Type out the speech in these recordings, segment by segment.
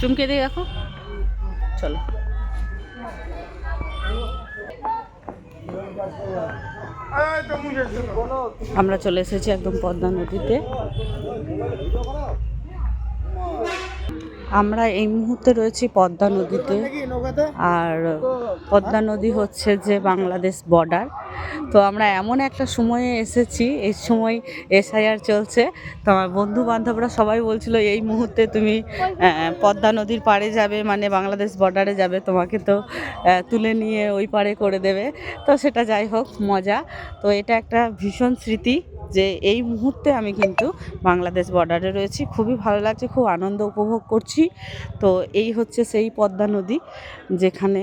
চুমকে দিয়ে রাখো। চলো। আমরা চলে এসেছি একদম পদ্মা নদীতে। আমরা এই মুহূর্তে রয়েছি পদ্মা নদীতে। আর পদ্মা নদী হচ্ছে যে বাংলাদেশ বর্ডার তো আমরা এমন একটা সময়ে এসেছি, এই সময় এসআইআর চলছে। তো আমার বন্ধু বান্ধবরা সবাই বলছিল, এই মুহূর্তে তুমি পদ্মা নদীর পাড়ে যাবে মানে বাংলাদেশ বর্ডারে যাবে। তোমাকে তো তুলে নিয়ে ওই পাড়ে করে দেবে। তো সেটা যাই হোক, মজা। তো এটা একটা ভীষণ স্মৃতি যে এই মুহূর্তে আমি কিন্তু বাংলাদেশ বর্ডারে রয়েছি। খুবই ভালো লাগছে, খুব আনন্দ উপভোগ করছি। তো এই হচ্ছে সেই পদ্মা নদী। যেখানে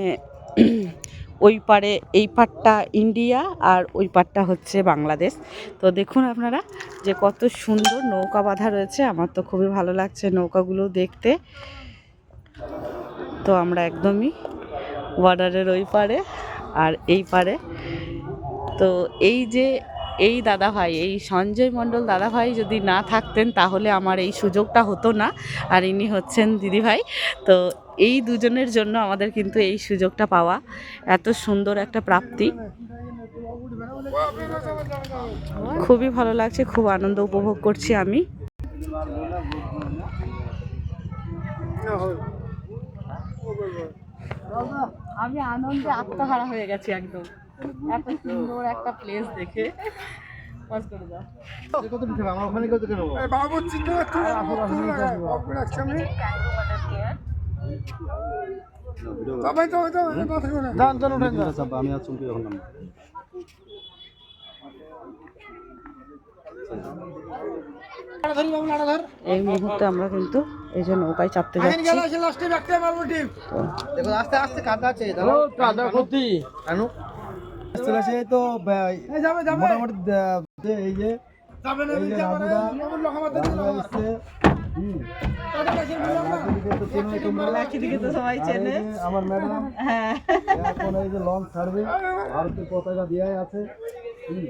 ওই পারে, এই পারটা ইন্ডিয়া আর ওই পারটা হচ্ছে বাংলাদেশ। তো দেখুন আপনারা যে কত সুন্দর নৌকা বাঁধা রয়েছে, আমার তো খুবই ভালো লাগছে নৌকাগুলো দেখতে। তো আমরা একদমই বর্ডারের ওই পারে আর এই পারে। তো এই যে এই দাদা ভাই, এই সঞ্জয় মণ্ডল দাদা ভাই যদি না থাকতেন তাহলে আমার এই সুযোগটা হতো না। আর ইনি হচ্ছেন দিদি ভাই। তো এই দুজনের জন্য আমাদের কিন্তু এই সুযোগটা পাওয়া। এত সুন্দর একটা প্রাপ্তি। খুবই ভালো লাগছে, খুব আনন্দ উপভোগ করছি আমি। আমি আনন্দে আত্মহারা হয়ে গেছি একদম। এত সুন্দর একটা প্লেস দেখে আমি আর চুমকি এই মুহূর্তে আমরা কিন্তু এই যে নৌকায় চাপতে যাচ্ছি। আস্তে আস্তে কাদা আছে কাদা করতি কেন চলে আসে তো বে- এই যাবে যাবে। মোটামুটি এই যে এই যে নিচে আমার ম্যাডাম হ্যাঁ। এখন এই যে লঞ্চ ছাড়বে ভারতের পতাকা দেওয়াই আছে। হুম,